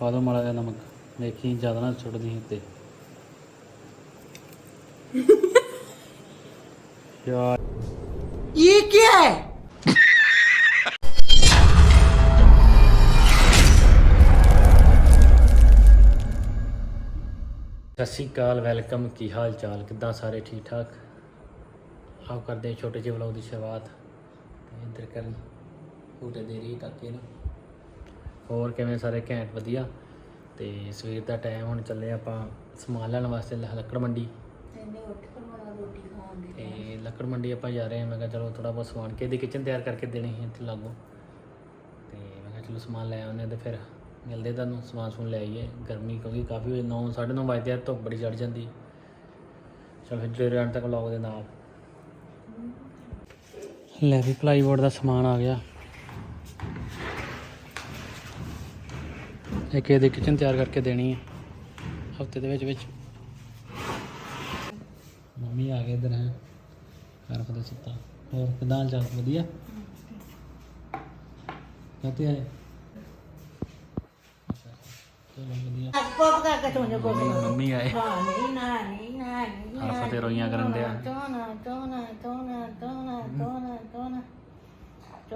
ਪਾ ਦੋ ਮਾੜਾ ਜਿਹਾ ਨਮਕ। ਦੇਖੀ ਜ਼ਿਆਦਾ ਨਾ ਛੁੱਟਦੀ ਤੇ ਇਹ ਕੀ ਹੈ? ਸਤਿ ਸ਼੍ਰੀ ਅਕਾਲ ਵੈਲਕਮ। ਕੀ ਹਾਲ ਚਾਲ? ਕਿਦਾਂ ਸਾਰੇ ਠੀਕ ਠਾਕ ਆਪ ਕਰਦੇ ਛੋਟੇ ਜਿਹੇ ਵਲੌਗ ਦੀ ਸ਼ੁਰੂਆਤ। ਤੇ ਇੰਦਰ ਕਰਨ। ਉਹਦੇ ਦੇਰੀ ਤੱਕ ਨਾ। ਹੋਰ ਕਿਵੇਂ ਸਾਰੇ ਘੈਂਟ ਵਧੀਆ? ਤੇ ਸਵੇਰ ਦਾ ਟਾਈਮ ਹੁਣ ਚੱਲੇ ਆਪਾਂ ਸਮਾਨ ਲੈਣ ਵਾਸਤੇ ਲ- ਲੱਕੜ ਮੰਡੀ। ਤੇ ਲੱਕੜ ਮੰਡੀ ਆਪਾਂ ਜਾ ਰਹੇ ਹਾਂ ਮੈਂ ਕਿਹਾ ਚਲੋ ਥੋੜਾ ਬਹੁਤ ਸਮਾਨ ਕੇ ਦੀ ਕਿਚਨ ਤਿਆਰ ਕਰਕੇ ਦੇਣੀ ਹੈ ਇੱਥੇ ਲਾਗੋ। ਤੇ ਮੈਂ ਕਿਹਾ ਚਲੋ ਸਮਾਨ ਲੈ ਆਉਂਦੇ ਹਾਂ ਤੇ ਫਿਰ ਮਿਲਦੇ ਤੁਹਾਨੂੰ ਸਮਾਨ ਸਮੂਨ ਲੈ ਆਈਏ। ਗਰਮੀ ਕਿਉਂਕਿ ਕਾਫੀ ਵਜੇ 9 9:30 ਵਜੇ ਆ ਧੁੱਪ ਬੜੀ ਚੜ ਜਾਂਦੀ। ਚਲ ਫਿਰ ਜਿਹੜੇ ਅੰਤ ਤੱਕ ਵਲੌਗ ਦੇ ਨਾਲ। ਲੈ ਵੀ ਪਲਾਈਵੁੱਡ ਦਾ ਸਮਾਨ ਆ ਗਿਆ। ਇਹ ਕਿਸੇ ਦੇ ਕਿਚਨ ਤਿਆਰ ਕਰਕੇ ਦੇਣੀ ਹੈ। ਹਫ਼ਤੇ ਦੇ ਵਿੱਚ ਵਿੱਚ। ਮੰਮੀ ਆ ਗਏ ਇਧਰ ਹੈ। ਘਰ ਫਦਾ ਸੁੱਤਾ। ਹੋਰ ਕਿਦਾਂ ਹਾਲ ਚਾਲ ਵਧੀਆ? ਕਹਤੇ ਆਏ?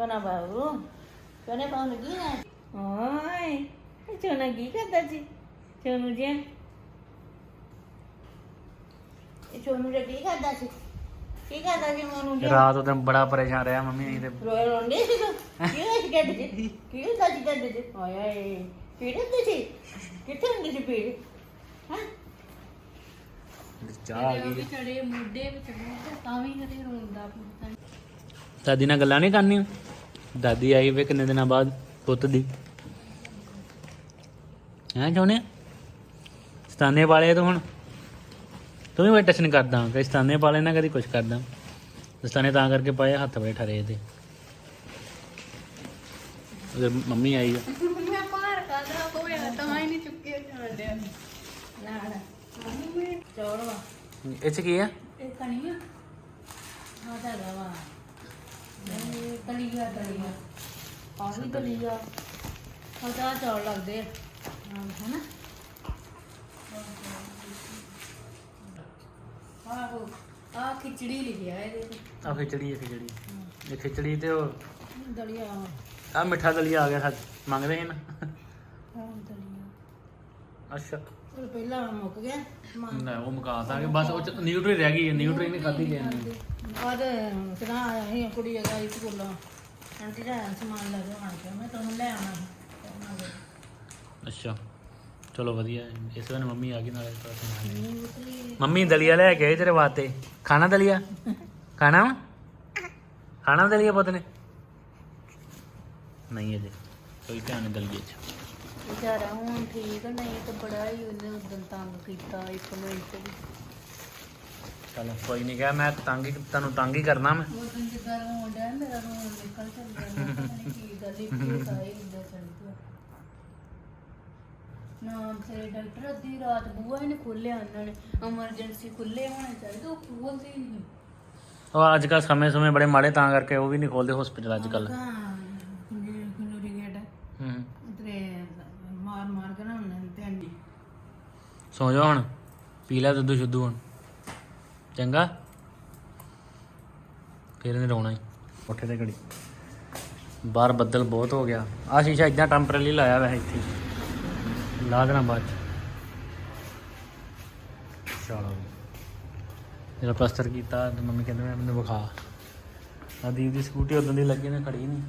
ਹਾਂ ਬਾਬੂ ਚੋਣੇ ਪਾਉਣ ਲੱਗੀ ਨਾ? ਓਏ। ਇਹ ਕੀ ਕਰਦਾ ਜੀ ਚੋਨੂ ਜੀ ਇਹ ਚੋਨੂ ਜੀ ਕੀ ਕਰਦਾ ਸੀ? ਕੀ ਕਰਦਾ ਜੀ ਮੋਨੂ ਜੀ ਰਾਤ ਉਹਦਨ ਬੜਾ ਪਰੇਸ਼ਾਨ ਰਿਹਾ ਮੰਮੀ ਅਸੀਂ ਤੇ ਰੋਏ ਰੋਂਦੇ? ਸੀ ਤੂੰ ਕਿਉਂ ਅੱਜ ਕੱਢ ਜੀ ਦਾਦੀ ਨਾਲ ਗੱਲਾਂ ਨਹੀਂ ਕਰਨੀਆਂ? ਦਾਦੀ ਆਈ ਵੇ ਕਿੰਨੇ ਦਿਨਾਂ ਬਾਅਦ ਪੁੱਤ ਦੀ। ਹੈ ਜੋਨੇ? ਸਤਾਨੇ ਵਾਲੇ ਤੂੰ ਹੁਣ। ਤੂੰ ਵੀ ਨਹੀਂ ਕਰਦਾ ਕਿ ਸਤਾਨੇ ਵਾਲੇ ਨਾ ਕਦੀ ਕੁਝ ਕਰਦਾ ਸਤਾਨੇ ਤਾਂ ਕਰਕੇ ਪਾਏ ਹੱਥ ਬੜੇ ਠਰੇ ਇਹਦੇ। ਉਹਦੇ ਮੰਮੀ ਆਈ ਆ। ਮੈਂ ਭਾਰ ਕਾਦਾ ਹੋਇਆ ਤਾਂ ਹੀ ਨਹੀਂ ਚੁੱਕਿਆ ਜਾਣ ਡਿਆ ਨਾ ਨਾ। ਚੋੜਵਾ ਇਹ ਚ ਕੀ ਆ? ਇਹ ਕਣੀ ਆ ਹਾਂ ਤਾਂ ਲਵਾ ਇਹ ਕਲੀਆ ਕਲੀਆ ਆ ਵੀ ਦਲੀਆ ਹਾਂ ਤਾਂ ਚੌੜ ਲੱਗਦੇ ਆ। ਹਾਂ ਹੈਨਾ ਆਹੋ ਆ ਖਿਚੜੀ ਲਿਖਿਆ ਇਹਦੇ ਤੇ। ਆ ਖਿਚੜੀ ਹੈ ਖਿਚੜੀ। ਇਹ ਖਿਚੜੀ ਤੇ ਉਹ ਦਲੀਆ ਆ ਮਿੱਠਾ ਦਲੀਆ ਆ ਗਿਆ ਸੱਚ। ਮੰਗਦੇ ਸੀ ਨਾ? ਹਾਂ ਦਲੀਆ। ਅੱਛਾ। ਉਹ ਪਹਿਲਾਂ ਮੁੱਕ ਗਿਆ। ਮਾਂ ਨਾ ਉਹ ਮੁਕਾ ਦਾਂਗੇ। ਬਸ ਉਹ ਚ ਨਿਊਟਰੀ ਰਹਿ ਗਈ ਨਿਊਟਰੀ ਨਹੀਂ ਖਾਧੀ ਜਾਂਦੀ ਬਾਅਦ ਕਿਹਨਾਂ ਆਇਆ ਸੀ ਕੁੜੀ ਜਗਾ ਇਸ ਕੋਲੋਂ। ਆਂਟੀ ਦਾ ਸਮਾਨ ਲੈ ਕੇ ਆਣ ਕੇ ਮੈਂ ਤੁਹਾਨੂੰ ਲੈ ਆਉਣਾ ਸੀ। ਅੱਛਾ। ਚਲੋ ਵਧੀਆ ਹੈ। ਇਸ ਵੇਲੇ ਮੰਮੀ ਆ ਗਈ ਨਾਲੇ ਮੰਮੀ ਦਲੀਆ ਲੈ ਕੇ ਆਈ ਤੇਰੇ ਵਾਸਤੇ। ਖਾਣਾ ਦਲੀਆ? ਖਾਣਾ ਵਾ? ਖਾਣਾ ਦਲੀਆ ਪੁੱਤ ਨੇ? ਨਹੀਂ ਅਜੇ। ਕੋਈ ਧਿਆਨ ਨਹੀਂ ਦਲੀਏ ਚ। ਵਿਚਾਰਾ ਹੁਣ ਠੀਕ ਨਹੀਂ ਤੇ ਬੜਾ ਹੀ ਉਹਨੇ ਉਦੋਂ ਤੰਗ ਕੀਤਾ ਇੱਕ ਮਿੰਟ ਵੀ। ਚਲੋ ਕੋਈ ਨਹੀਂ ਕਿਹਾ ਮੈਂ ਤੰਗ ਹੀ ਤੁਹਾਨੂੰ ਤੰਗ ਹੀ ਕਰਨਾ ਮੈਂ। ਉਦੋਂ ਜਿੱਦਾਂ ਰੋਣ ਡਿਆ? ਮੇਰਾ ਰੋਣ ਨਿਕਲ ਚੱਲਿਆ। ਮੈਂ ਪਤਾ ਨੀ ਕੀ ਗੱਲ ਹੀ ਸਾਈ ਇੰਦਾ ਚੜ ਗਿਆ। ਨਾ ਤੇ ਡਾਕਟਰ ਅੱਧੀ ਰਾਤ ਬੂਹਾ ਹੀ ਨਹੀਂ ਖੋਲਿਆ ਉਹਨਾਂ ਨੇ ਐਮਰਜੈਂਸੀ ਖੁੱਲੇ ਹੋਣੇ ਚਾਹੀਦੇ ਉਹ ਖੋਲਦੇ ਹੀ ਨਹੀਂ। ਉਹ ਅੱਜ ਕੱਲ ਸਮੇਂ ਸਮੇਂ ਬੜੇ ਮਾੜੇ ਤਾਂ ਕਰਕੇ ਉਹ ਵੀ ਨਹੀਂ ਖੋਲਦੇ ਹਸਪੀਟਲ ਅੱਜ ਕੱਲ ਹਾਂ ਕੁੰਜੂਰੀ ਗੇਟ ਹੂੰ। ਉਤਰੇ ਮਾਰ ਮਾਰ ਕੇ ਨਾ ਉਹਨਾਂ ਨੇ ਭੈਣ ਜੀ। ਸੌ ਜਾ ਹੁਣ ਪੀ ਲੈ ਦੁੱਧ ਸ਼ੁੱਧੂ ਹੁਣ। ਚੰਗਾ? ਫਿਰ ਇਹਨੇ ਰੋਣਾ ਹੀ। ਉੱਠੇ ਤੇ ਘੜੀ। ਬਾਹਰ ਬੱਦਲ ਬਹੁਤ ਹੋ ਗਿਆ। ਆ ਸ਼ੀਸ਼ਾ ਇਦਾਂ ਟੈਂਪਰੇਰੀ ਲਾਇਆ ਵੈਸੇ ਇੱਥੇ। ਲਾ ਦੇਣਾ ਬਾਅਦ ਚ। ਚਲੋ। ਜਿਹੜਾ ਪਲਸਟਰ ਕੀਤਾ ਤੇ ਮੰਮੀ ਕਹਿੰਦੇ ਮੈਨੂੰ ਵਿਖਾ। ਆ ਦੀਪ ਦੀ ਸਕੂਟੀ ਉਦੋਂ ਦੀ ਲੱਗੀ ਨੇ, ਖੜੀ ਨਹੀਂ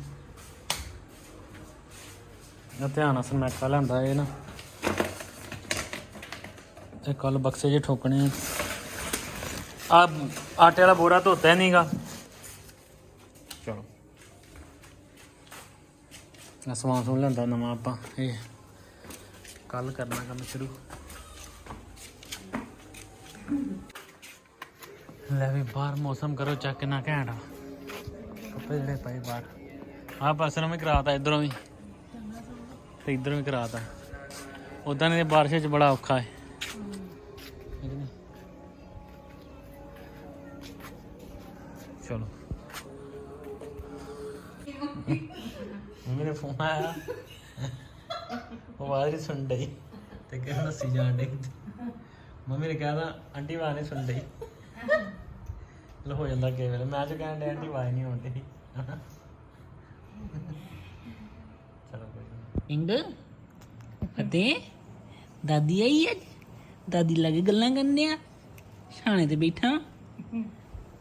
ਇਹ ਧਿਆਨ ਅਸਲ ਮੈਂ ਲੈਂਦਾ ਇਹ ਨਾ। ਤੇ ਕੱਲ ਬਕਸੇ ਜੇ ਠੋਕਣੇ ਆ। ਆਟੇ ਵਾਲਾ ਬੋਰਾ ਧੋਤਾ ਨਹੀਂਗਾ। ਚਲੋ। ਸਮਾਨ ਸਮੂਨ ਲੈਂਦਾ ਨਵਾਂ ਆਪਾਂ, ਇਹ। ਕੱਲ ਕਰਨਾ ਕੰਮ ਸ਼ੁਰੂ। ਲੈ ਵੀ ਬਾਹਰ ਮੌਸਮ ਕਰੋ ਚੱਕ ਕਿੰਨਾ ਘੈਂਟ। ਆ ਕੱਪੜੇ ਜਿਹੜੇ ਪਏ ਬਾਹਰ। ਆਹ ਪਾਸੇ ਨੂੰ ਵੀ ਕਰਾਤਾ, ਇਧਰੋਂ ਵੀ। ਤੇ ਇਧਰੋਂ ਵੀ ਕਰਾਤਾ। ਉਦਾਂ ਨੇ ਬਾਰਿਸ਼ ਚ ਬੜਾ ਔਖਾ ਹੈ। ਚਲੋ। ਮੇਰੇ ਫੋਨ ਆਇਆ। ਆਵਾਜ਼ ਨਹੀਂ ਸੁਣ ਡਈ। ਤੇ ਕਹਿੰਦਾ ਹੱਸੀ ਜਾਣ ਡਈ। ਮੰਮੀ ਨੇ ਕਹਿਦਾ ਆਂਟੀ ਆਵਾਜ਼ ਨਹੀਂ ਸੁਣ ਡਈ। ਚਲੋ ਹੋ ਜਾਂਦਾ ਕਈ ਵੇਲੇ। ਮੈਂ ਤਾਂ ਕਹਿਣ ਡਿਆ ਆਂਟੀ ਆਵਾਜ਼ ਨਹੀਂ ਆਉਂਦੀ ਚਲੋ ਕੋਈ ਨੀ। ਇੰਗ ਫਤੇ ਦਾਦੀ ਆਈ ਅੱਜ? ਦਾਦੀ ਲੱਗੇ ਗੱਲਾਂ ਕਰਨੇ ਆ ਛਾਣੇ ਤੇ ਬੈਠਾ।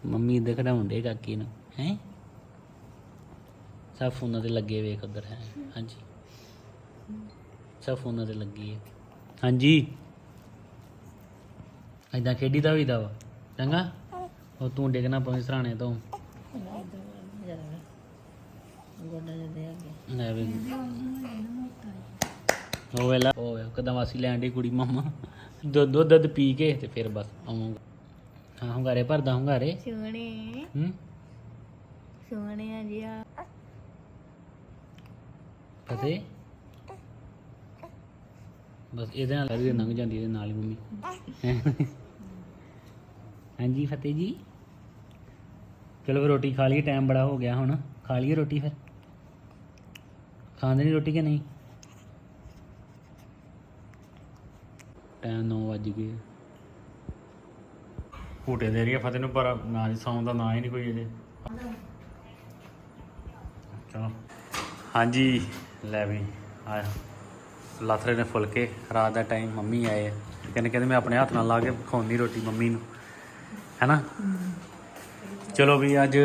ਮੰਮੀ ਇੱਧਰ ਖੜਾਉਂਦੇ ਕਾਕੀ ਨੂੰ। ਹੈ? ਸਭ ਫੋਨਾਂ ਤੇ ਲੱਗੇ ਵੇਖ ਉਧਰ। ਹੈ ਹਾਂਜੀ। ਸਭ ਫੋਨਾਂ ਤੇ ਲੱਗੀ ਹੈ। ਹਾਂਜੀ। ਐਦਾਂ ਖੇਡੀ ਦਾ ਹੋਈਦਾ ਵਾ। ਚੰਗਾ? ਉਹ ਤੂੰ ਡਿੱਗਣਾ ਪਵੇਂ ਸਰਾਣੇ ਤੋਂ। ਗੋਡਾ ਜਿਹਾ ਦੇ ਅੱਗੇ ਲੈ ਵੀ ਉਹ ਵੇਲਾ ਉਹ ਵੇ ਕਦਮ ਵਾਸੀ ਲੈਣ ਦੀ ਕੁੜੀ ਮਾਮਾ। ਦੁੱਧ ਦੁੱਧ ਦੁੱਧ ਪੀ ਕੇ ਤੇ ਫਿਰ ਬਸ ਆਵਾਂਗਾ। ਹਾਂ ਹੁੰਗਾਰੇ ਭਰਦਾ ਹੁੰਗਾਰੇ। ਸੋਹਣੇ। ਹੂੰ? ਸੋਹਣੇ ਆ ਜੀ ਆ। ਫਤੇ ਬਸ ਇਹਦੇ ਨਾਲ ਇਹਦੇ ਲੰਘ ਜਾਂਦੀ ਇਹਦੇ ਨਾਲ ਹੀ ਮੰਮੀ। ਹਾਂਜੀ, ਫਤਿਹ ਜੀ। ਚਲੋ ਫਿਰ ਰੋਟੀ ਖਾ ਲਈਏ ਟਾਈਮ ਬੜਾ ਹੋ ਗਿਆ ਹੁਣ। ਖਾ ਲਈਏ ਰੋਟੀ ਫਿਰ। ਖਾਂਦੇ ਨਹੀਂ ਰੋਟੀ ਕਿ ਨਹੀਂ? ਟਾਈਮ 9 ਵੱਜ ਗਏ। ਘੂਟੇ ਦੇ ਰਹੀ ਆ ਫਤਿਹ ਨੂੰ, ਪਰ ਨਾ ਜੀ ਸੌਂ ਦਾ ਨਾਂ ਹੀ ਨਹੀਂ ਕੋਈ ਅਜੇ। ਚਲੋ। ਹਾਂਜੀ, ਲੈ ਵੀ, ਆਇਆ। ਆ ਲਾਥਰੇ ਨੇ ਫੁਲਕੇ। ਰਾਤ ਦਾ ਟਾਈਮ ਮੰਮੀ ਆਏ। ਕਹਿੰਦੇ ਕਹਿੰਦੇ ਮੈਂ ਆਪਣੇ ਹੱਥ ਨਾਲ ਲਾ ਕੇ ਖਵਾਉਣੀ ਰੋਟੀ ਮੰਮੀ ਨੂੰ। ਹੈਨਾ? ਚਲੋ ਵੀ ਅੱਜ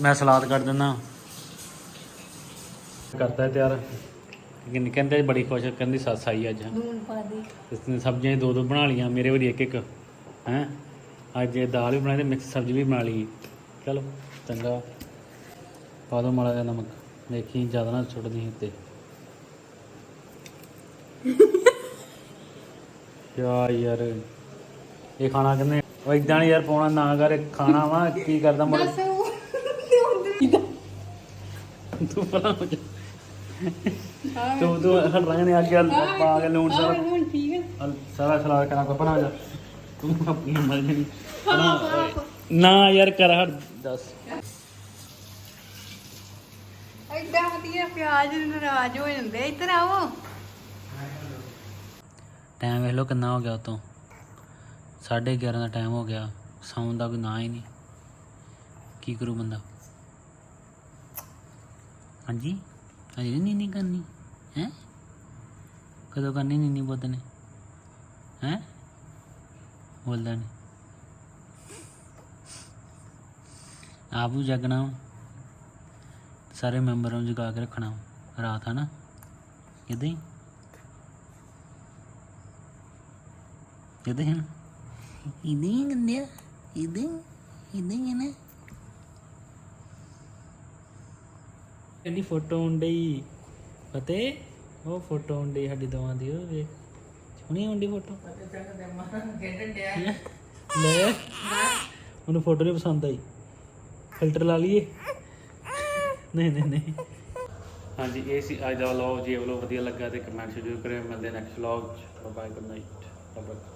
ਮੈਂ ਸਲਾਦ ਕੱਟ ਦਿੰਦਾ। ਕਰਤਾ ਹੈ ਤਿਆਰ। ਕਹਿੰਦੇ ਕਹਿੰਦੇ ਬੜੀ ਖੁਸ਼ ਕਹਿੰਦੀ ਸੱਸ ਆਈ ਅੱਜ। ਲੂਣ ਪਾ ਦੇ। ਇਸ ਨੇ ਸਬਜ਼ੀਆਂ ਦੋ ਦੋ ਬਣਾ ਲੀਆਂ ਮੇਰੇ ਵਾਰੀ ਇੱਕ ਇੱਕ ਹੈ? ਅੱਜ ਇਹ ਦਾਲ ਵੀ ਬਣਾਈ ਤੇ ਮਿਕਸ ਸਬਜ਼ੀ ਵੀ ਬਣਾ ਲਈ। ਚਲੋ ਚੰਗਾ। ਪਾ ਦੋ ਮਾੜਾ ਜਿਹਾ ਨਮਕ। ਦੇਖੀ ਜ਼ਿਆਦਾ ਨਾ ਸੁੱਟਦੀ ਉੱਤੇ। ਯਾ ਯਾਰ ਇਹ ਖਾਣਾ ਕਹਿੰਦੇ ਉਹ ਇਦਾਂ ਨੀ ਯਾਰ ਪਾਉਣਾ ਨਾ ਕਰ ਖਾਣਾ ਵਾ ਕੀ ਕਰਦਾ ਮੁੜ ਤੂੰ ਪਰਾਂ ਹੋ ਜਾ ਤੂੰ ਤੂੰ ਹਟ ਰਹੇ ਨੇ ਅੱਗੇ ਪਾ ਕੇ ਲੂਣ ਸਾਰਾ। ਹੁਣ ਠੀਕ ਹੈ ਸਾਰਾ ਸਲਾਦ ਕਰਾਂ ਕੋ ਬਣਾ ਜਾ। ਤੂੰ ਆਪਣੀ ਮਰਜ਼ੀ ਨਹੀਂ ਨਾ ਯਾਰ ਕਰ ਹਟ ਦੱਸ। ਐਡਾ ਵਧੀਆ ਪਿਆਜ਼ ਨਾਰਾਜ਼ ਹੋ ਜਾਂਦੇ ਇੱਧਰ ਆਓ। ਟਾਈਮ ਵੇਖ ਲਓ ਕਿੰਨਾ ਹੋ ਗਿਆ ਉਤੋਂ। 11:30 ਦਾ ਟਾਈਮ ਹੋ ਗਿਆ। ਸੌਣ ਦਾ ਕੋਈ ਨਾਂ ਹੀ ਨਹੀਂ। ਕੀ ਕਰੂ ਬੰਦਾ? ਹਾਂਜੀ? ਅਜੇ ਨਹੀਂ ਨੀਂਦ ਕਰਨੀ। ਹੈ? ਕਦੋਂ ਕਰਨੀ ਨੀਂਦ ਬੁੱਧ ਨੇ? ਹੈ? ਬੋਲਦਾ ਨਹੀਂ ਆਪ ਜਗਣਾ ਸਾਰੇ ਮੈਂਬਰਾਂ ਨੂੰ ਜਗਾ ਕੇ ਰੱਖਣਾ ਰਾਤ ਹੈ ਨਾ ਇਦਾਂ ਹੀ। ਇਦਾਂ ਇਦਾਂ ਹੀ ਹੈ ਨਾ। ਕਹਿੰਦੀ ਫੋਟੋ ਹੁੰਡਈ ਫਤੇ ਉਹ ਫੋਟੋ ਹੁੰਡਈ ਸਾਡੀ ਦੋਵਾਂ ਦੀ ਉਹ ਵੇਖ। ਸੋਹਣੀ ਹੁੰਡੀ ਫੋਟੋ ਲੈ। ਉਹਨੂੰ ਫੋਟੋ ਨਹੀਂ ਪਸੰਦ ਆਈ। ਫਿਲਟਰ ਲਾ ਲਈਏ। ਨਹੀਂ ਨਹੀਂ ਨਹੀਂ। ਹਾਂਜੀ ਇਹ ਸੀ ਅੱਜ ਦਾ ਵਲੌਗ ਜੇ ਵਲੌਗ ਵਧੀਆ ਲੱਗਾ ਤੇ ਕਮੈਂਟ ਜ਼ਰੂਰ ਕਰਿਓ। ਮਿਲਦੇ ਨੈਕਸਟ ਵਲੌਗ ਚ। Bye good night bye